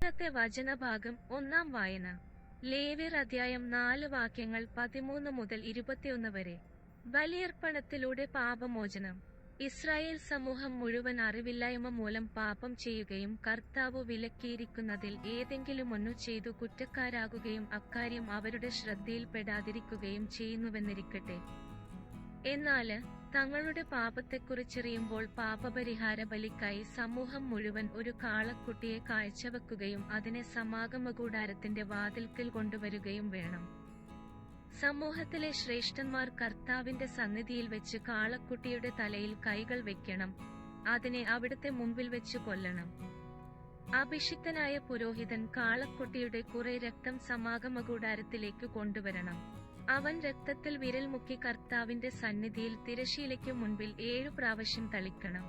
ഇന്നത്തെ വചനഭാഗം ഒന്നാം വായന. ലേവ്യർ അധ്യായം നാല് വാക്യങ്ങൾ പതിമൂന്ന് മുതൽ ഇരുപത്തിയൊന്ന് വരെ. ബലിയർപ്പണത്തിലൂടെ പാപമോചനം. ഇസ്രായേൽ സമൂഹം മുഴുവൻ അറിവില്ലായ്മ മൂലം പാപം ചെയ്യുകയും കർത്താവ് വിലക്കിയിരിക്കുന്നതിൽ ഏതെങ്കിലും ഒന്നു ചെയ്തു കുറ്റക്കാരാകുകയും അക്കാര്യം അവരുടെ ശ്രദ്ധയിൽപ്പെടാതിരിക്കുകയും ചെയ്യുന്നുവെന്നിരിക്കട്ടെ. എന്നാൽ തങ്ങളുടെ പാപത്തെക്കുറിച്ചറിയുമ്പോൾ പാപപരിഹാര ബലിക്കായി സമൂഹം മുഴുവൻ ഒരു കാളക്കുട്ടിയെ കാഴ്ചവെക്കുകയും അതിനെ സമാഗമകൂടാരത്തിന്റെ വാതിൽക്കൽ കൊണ്ടുവരികയും വേണം. സമൂഹത്തിലെ ശ്രേഷ്ഠന്മാർ കർത്താവിന്റെ സന്നിധിയിൽ വെച്ച് കാളക്കുട്ടിയുടെ തലയിൽ കൈകൾ വെക്കണം. അതിനെ അവിടുത്തെ മുമ്പിൽ വെച്ച് കൊല്ലണം. അഭിഷിക്തനായ പുരോഹിതൻ കാളക്കുട്ടിയുടെ കുറെ രക്തം സമാഗമകൂടാരത്തിലേക്ക് കൊണ്ടുവരണം. അവൻ രക്തത്തിൽ വിരൽ മുക്കി കർത്താവിന്റെ സന്നിധിയിൽ തിരശീലയ്ക്കു മുൻപിൽ ഏഴു പ്രാവശ്യം തളിക്കണം.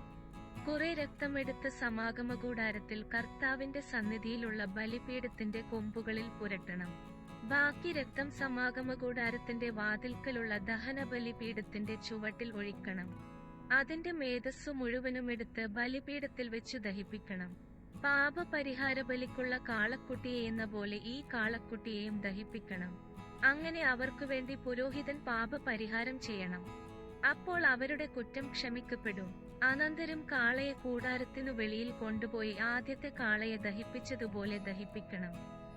കുറെ രക്തമെടുത്ത് സമാഗമകൂടാരത്തിൽ കർത്താവിന്റെ സന്നിധിയിലുള്ള ബലിപീഠത്തിന്റെ കൊമ്പുകളിൽ പുരട്ടണം. ബാക്കി രക്തം സമാഗമ കൂടാരത്തിന്റെ വാതിൽക്കലുള്ള ദഹന ബലിപീഠത്തിന്റെ ചുവട്ടിൽ ഒഴിക്കണം. അതിന്റെ മേധസ്സു മുഴുവനും എടുത്ത് ബലിപീഠത്തിൽ വെച്ച് ദഹിപ്പിക്കണം. പാപപരിഹാര ബലിക്കുള്ള കാളക്കുട്ടിയെ എന്ന പോലെ ഈ കാളക്കുട്ടിയെയും ദഹിപ്പിക്കണം. അങ്ങനെ അവർക്കു വേണ്ടി പുരോഹിതൻ പാപപരിഹാരം ചെയ്യണം. അപ്പോൾ അവരുടെ കുറ്റം ക്ഷമിക്കപ്പെടും. അനന്തരം കാളയെ കൂടാരത്തിനു വെളിയിൽ കൊണ്ടുപോയി ആദ്യത്തെ കാളയെ ദഹിപ്പിച്ചതുപോലെ ദഹിപ്പിക്കണം.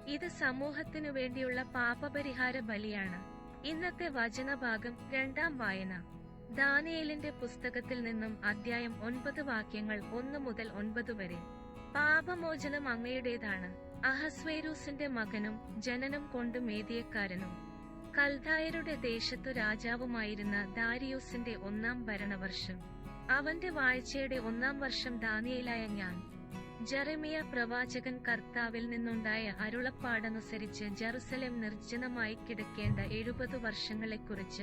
ഇത് സമൂഹത്തിനു വേണ്ടിയുള്ള പാപപരിഹാര ബലിയാണ്. ഇന്നത്തെ വചനഭാഗം രണ്ടാം വായന. ദാനിയേലിന്റെ പുസ്തകത്തിൽ നിന്നും അദ്ധ്യായം ഒൻപത് വാക്യങ്ങൾ ഒന്ന് മുതൽ ഒൻപത് വരെ. പാപമോചനം അങ്ങയുടേതാണ്. അഹസ്വേരൂസിന്റെ മകനും ജനനം കൊണ്ട് മേദിയക്കാരനും. കൽദായരുടെ ദേശത്തു രാജാവുമായിരുന്ന ദാരിയൂസിന്റെ ഒന്നാം ഭരണവർഷം. അവന്റെ വാഴ്ചയുടെ ഒന്നാം വർഷം ദാനിയലായ ഞാൻ. ജെറമിയ പ്രവാചകൻ കർത്താവിൽ നിന്നുണ്ടായ അരുളപ്പാടനുസരിച്ച് ജെറുസലേം നിർജനമായി കിടക്കേണ്ട എഴുപത് വർഷങ്ങളെക്കുറിച്ച്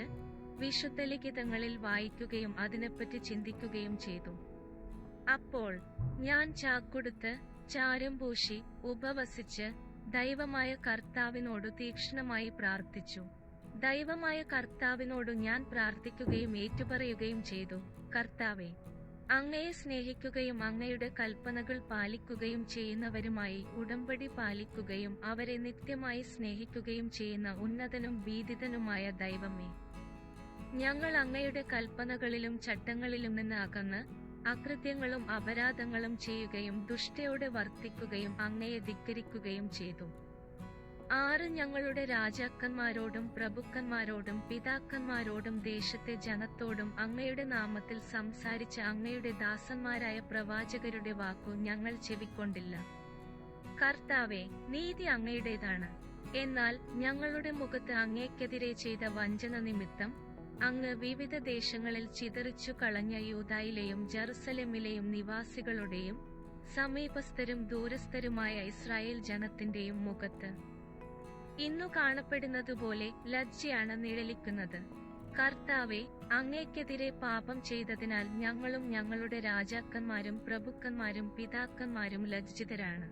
വിശുദ്ധ ലിഖിതങ്ങളിൽ വായിക്കുകയും അതിനെപ്പറ്റി ചിന്തിക്കുകയും ചെയ്തു. അപ്പോൾ ഞാൻ ചാക്കൊടുത്ത് ചാരം പൂശി ഉപവസിച്ച് ദൈവമായ കർത്താവിനോടു തീക്ഷ്ണമായി പ്രാർത്ഥിച്ചു. ദൈവമായ കർത്താവിനോടു ഞാൻ പ്രാർത്ഥിക്കുകയും ഏറ്റുപറയുകയും ചെയ്തു. കർത്താവെ അങ്ങയെ സ്നേഹിക്കുകയും അങ്ങയുടെ കൽപ്പനകൾ പാലിക്കുകയും ചെയ്യുന്നവരുമായി ഉടമ്പടി പാലിക്കുകയും അവരെ നിത്യമായി സ്നേഹിക്കുകയും ചെയ്യുന്ന ഉന്നതനും ഭീതിതനുമായ ദൈവമേ ഞങ്ങൾ അങ്ങയുടെ കൽപ്പനകളിലും ചട്ടങ്ങളിലും നിന്ന് അകന്ന് അകൃത്യങ്ങളും അപരാധങ്ങളും ചെയ്യുകയും ദുഷ്ടയോടെ വർത്തിക്കുകയും അങ്ങയെ ധിക്കരിക്കുകയും ചെയ്തു. ആറ് ഞങ്ങളുടെ രാജാക്കന്മാരോടും പ്രഭുക്കന്മാരോടും പിതാക്കന്മാരോടും ദേശത്തെ ജനത്തോടും അങ്ങയുടെ നാമത്തിൽ സംസാരിച്ച അങ്ങയുടെ ദാസന്മാരായ പ്രവാചകരുടെ വാക്കു ഞങ്ങൾ ചെവിക്കൊണ്ടില്ല. കർത്താവെ നീതി അങ്ങയുടേതാണ്. എന്നാൽ ഞങ്ങളുടെ മുഖത്ത് അങ്ങേക്കെതിരെ ചെയ്ത വഞ്ചന നിമിത്തം അങ്ങ് വിവിധ ദേശങ്ങളിൽ ചിതറിച്ചു കളഞ്ഞ യൂതായിലെയും ജറുസലമിലെയും നിവാസികളുടെയും സമീപസ്ഥരും ദൂരസ്ഥരുമായ ഇസ്രായേൽ ജനത്തിന്റെയും മുഖത്ത്. ഇന്നു കാണപ്പെടുന്നതുപോലെ ലജ്ജയാണ് നിഴലിക്കുന്നത്. കർത്താവെ അങ്ങേക്കെതിരെ പാപം ചെയ്തതിനാൽ ഞങ്ങളും ഞങ്ങളുടെ രാജാക്കന്മാരും പ്രഭുക്കന്മാരും പിതാക്കന്മാരും ലജ്ജിതരാണ്.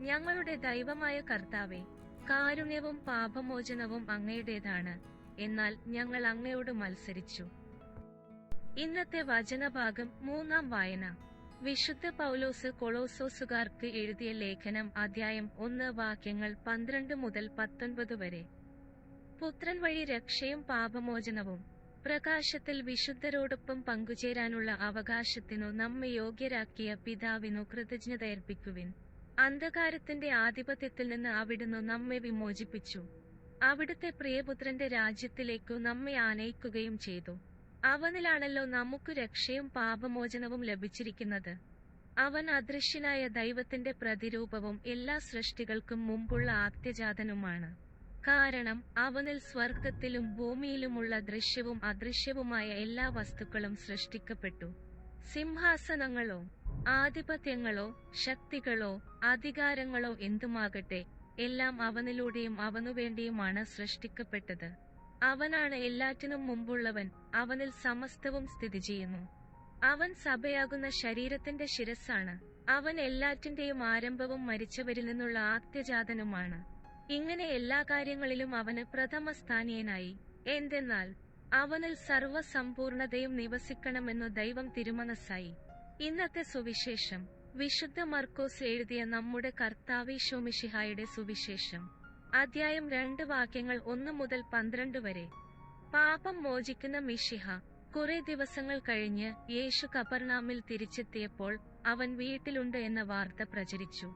ഞങ്ങളുടെ ദൈവമായ കർത്താവെ കാരുണ്യവും പാപമോചനവും അങ്ങയുടേതാണ്. എന്നാൽ ഞങ്ങൾ അങ്ങയോട് മത്സരിച്ചു. ഇന്നത്തെ വചനഭാഗം മൂന്നാം വായന. വിശുദ്ധ പൗലോസ് കൊളോസോസുകാർക്ക് എഴുതിയ ലേഖനം അധ്യായം ഒന്ന് വാക്യങ്ങൾ പന്ത്രണ്ട് മുതൽ പത്തൊൻപത് വരെ. പുത്രൻ വഴി രക്ഷയും പാപമോചനവും. പ്രകാശത്തിൽ വിശുദ്ധരോടൊപ്പം പങ്കുചേരാനുള്ള അവകാശത്തിനു നമ്മെ യോഗ്യരാക്കിയ പിതാവിനു കൃതജ്ഞതയർപ്പിക്കുവിൻ അന്ധകാരത്തിന്റെ ആധിപത്യത്തിൽ നിന്ന് അവിടുന്ന് നമ്മെ വിമോചിപ്പിച്ചു. അവിടുത്തെ പ്രിയപുത്രന്റെ രാജ്യത്തിലേക്കു നമ്മെ ആനയിക്കുകയും ചെയ്തു. അവനിലാണല്ലോ നമുക്ക് രക്ഷയും പാപമോചനവും ലഭിച്ചിരിക്കുന്നത്. അവൻ അദൃശ്യനായ ദൈവത്തിന്റെ പ്രതിരൂപവും എല്ലാ സൃഷ്ടികൾക്കും മുമ്പുള്ള ആദ്യജാതനുമാണ്. കാരണം അവനിൽ സ്വർഗത്തിലും ഭൂമിയിലുമുള്ള ദൃശ്യവും അദൃശ്യവുമായ എല്ലാ വസ്തുക്കളും സൃഷ്ടിക്കപ്പെട്ടു. സിംഹാസനങ്ങളോ ആധിപത്യങ്ങളോ ശക്തികളോ അധികാരങ്ങളോ എന്തുമാകട്ടെ എല്ലാം അവനിലൂടെയും അവനുവേണ്ടിയുമാണ് സൃഷ്ടിക്കപ്പെട്ടത്. അവനാണ് എല്ലാറ്റിനും മുമ്പുള്ളവൻ അവനിൽ സമസ്തവും സ്ഥിതി ചെയ്യുന്നു. അവൻ സഭയാകുന്ന ശരീരത്തിന്റെ ശിരസ്സാണ്. അവൻ എല്ലാറ്റിന്റെയും ആരംഭവും മരിച്ചവരിൽ നിന്നുള്ള ആദ്യജാതനുമാണ്. ഇങ്ങനെ എല്ലാ കാര്യങ്ങളിലും അവന് പ്രഥമസ്ഥാനീയനായി എന്തെന്നാൽ അവനിൽ സർവസമ്പൂർണതയും നിവസിക്കണമെന്നു ദൈവം തിരുമനസ്സായി. ഇന്നത്തെ സുവിശേഷം. വിശുദ്ധ മർക്കോസ് എഴുതിയ നമ്മുടെ കർത്താവിശോമിഷിഹായുടെ സുവിശേഷം. അധ്യായം രണ്ട് വാക്യങ്ങൾ ഒന്ന് മുതൽ പന്ത്രണ്ട് വരെ. പാപം മോചിക്കുന്ന മിഷിഹ കുറെ ദിവസങ്ങൾ കഴിഞ്ഞ് യേശു കപർണാമിൽ തിരിച്ചെത്തിയപ്പോൾ അവൻ വീട്ടിലുണ്ട് എന്ന വാർത്ത പ്രചരിച്ചു.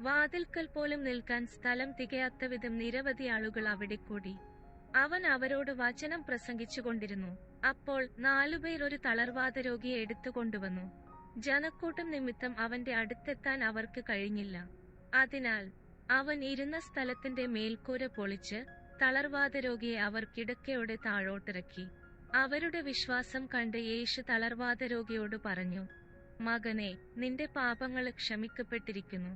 വാതിൽക്കൽ പോലും നിൽക്കാൻ സ്ഥലം തികയാത്ത വിധം നിരവധി ആളുകൾ അവിടെ കൂടി. അവൻ അവരോട് വചനം പ്രസംഗിച്ചുകൊണ്ടിരുന്നു. അപ്പോൾ നാലുപേർ ഒരു തളർവാദ രോഗിയെ എടുത്തുകൊണ്ടുവന്നു. ജനക്കൂട്ടം നിമിത്തം അവന്റെ അടുത്തെത്താൻ അവർക്ക് കഴിഞ്ഞില്ല. അതിനാൽ അവൻ ഇരുന്ന സ്ഥലത്തിന്റെ മേൽക്കൂര പൊളിച്ച് തളർവാദ രോഗിയെ അവർ കിടക്കയോടെ താഴോട്ടിറക്കി. അവരുടെ വിശ്വാസം കണ്ട് യേശു തളർവാദ രോഗിയോട് പറഞ്ഞു മകനെ നിന്റെ പാപങ്ങൾ ക്ഷമിക്കപ്പെട്ടിരിക്കുന്നു.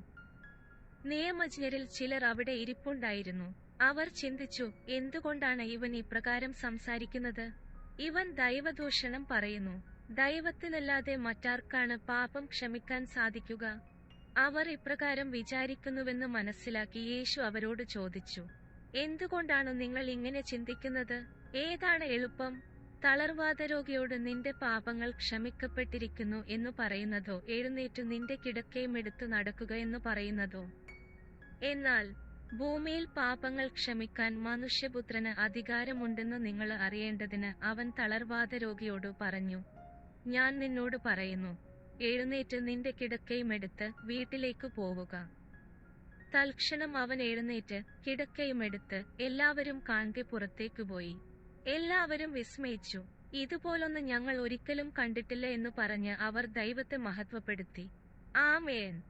നിയമജ്ഞരിൽ ചിലർ അവിടെ ഇരിപ്പുണ്ടായിരുന്നു. അവർ ചിന്തിച്ചു എന്തുകൊണ്ടാണ് ഇവൻ ഇപ്രകാരം സംസാരിക്കുന്നത്? ഇവൻ ദൈവദൂഷണം പറയുന്നു. ദൈവത്തിനല്ലാതെ മറ്റാർക്കാണ് പാപം ക്ഷമിക്കാൻ സാധിക്കുക? അവർ ഇപ്രകാരം വിചാരിക്കുന്നുവെന്ന് മനസ്സിലാക്കി യേശു അവരോട് ചോദിച്ചു എന്തുകൊണ്ടാണ് നിങ്ങൾ ഇങ്ങനെ ചിന്തിക്കുന്നത്? ഏതാണ് എളുപ്പം? തളർവാദ രോഗിയോട് നിന്റെ പാപങ്ങൾ ക്ഷമിക്കപ്പെട്ടിരിക്കുന്നു എന്ന് പറയുന്നതോ? എഴുന്നേറ്റ് നിന്റെ കിടക്കയും എടുത്തു നടക്കുക എന്ന് പറയുന്നതോ? എന്നാൽ ഭൂമിയിൽ പാപങ്ങൾ ക്ഷമിക്കാൻ മനുഷ്യപുത്രന് അധികാരമുണ്ടെന്ന് നിങ്ങൾ അറിയേണ്ടതിന് അവൻ തളർവാദ രോഗിയോട് പറഞ്ഞു ഞാൻ നിന്നോട് പറയുന്നു എഴുന്നേറ്റ് നിന്റെ കിടക്കയും എടുത്ത് വീട്ടിലേക്ക് പോവുക. തൽക്ഷണം അവൻ എഴുന്നേറ്റ് കിടക്കയും എടുത്ത് എല്ലാവരും കാണെ പുറത്തേക്ക് പോയി. എല്ലാവരും വിസ്മയിച്ചു. ഇതുപോലൊന്ന് ഞങ്ങൾ ഒരിക്കലും കണ്ടിട്ടില്ല എന്ന് പറഞ്ഞ് അവർ ദൈവത്തെ മഹത്വപ്പെടുത്തി. ആമേൻ.